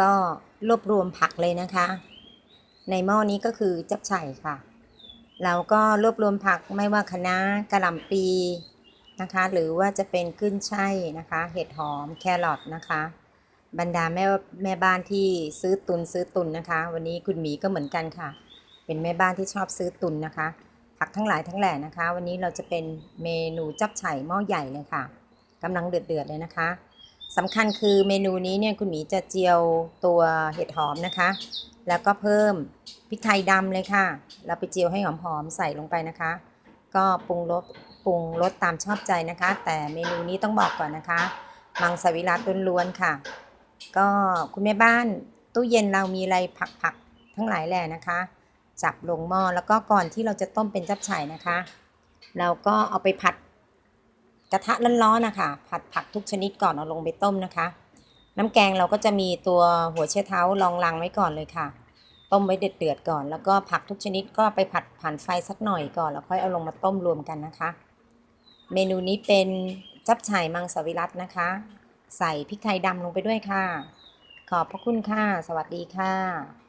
ก็รวบรวมผักเลยนะคะ ในหม้อนี้ก็คือจับฉ่ายค่ะแล้วก็รวบรวมผักไม่ว่าคะน้ากระหล่ำปีนะคะ หรือว่าจะเป็นขึ้นช่ายนะคะ เห็ดหอมแครอทนะคะ บรรดาแม่แม่บ้านที่ซื้อตุนซื้อตุนนะคะ วันนี้คุณหมีก็เหมือนกันค่ะ เป็นแม่บ้านที่ชอบซื้อตุนนะคะ ผักทั้งหลายทั้งแหล่นะคะ วันนี้เราจะเป็นเมนูจับฉ่ายหม้อใหญ่เลยค่ะกำลังเดือดเดือดๆเลยนะคะ สำคัญคือเมนูนี้เนี่ยคุณหมีจะเจียวตัวเห็ดหอมนะคะ แล้วก็เพิ่มพริกไทยดำเลยค่ะ เราไปเจียวให้หอมๆใส่ลงไปนะคะ ก็ปรุงรสปรุงรสตามชอบใจนะคะ แต่เมนูนี้ต้องบอกก่อนนะคะ มังสวิรัตล้วนๆค่ะ ก็คุณแม่บ้านตู้เย็นเรามีอะไรผักๆทั้งหลายแหล่นะคะ จับลงหม้อแล้วก็ก่อนที่เราจะต้มเป็นจับฉ่ายนะคะ เราก็เอาไปผัด กระทะร้อนๆนะคะผัดผักทุกชนิดก่อนเอาลงไปต้มนะคะ น้ำแกงเราก็จะมีตัวหัวเชื้อเท้ารองรังไว้ก่อนเลยค่ะ ต้มไว้เดือดๆก่อน แล้วก็ผักทุกชนิดก็ไปผัดผ่านไฟสักหน่อยก่อนแล้วค่อยเอาลงมาต้มรวมกันนะคะ เมนูนี้เป็นจับฉ่ายมังสวิรัตนะคะ ใส่พริกไทยดำลงไปด้วยค่ะ ขอบพระคุณค่ะ สวัสดีค่ะ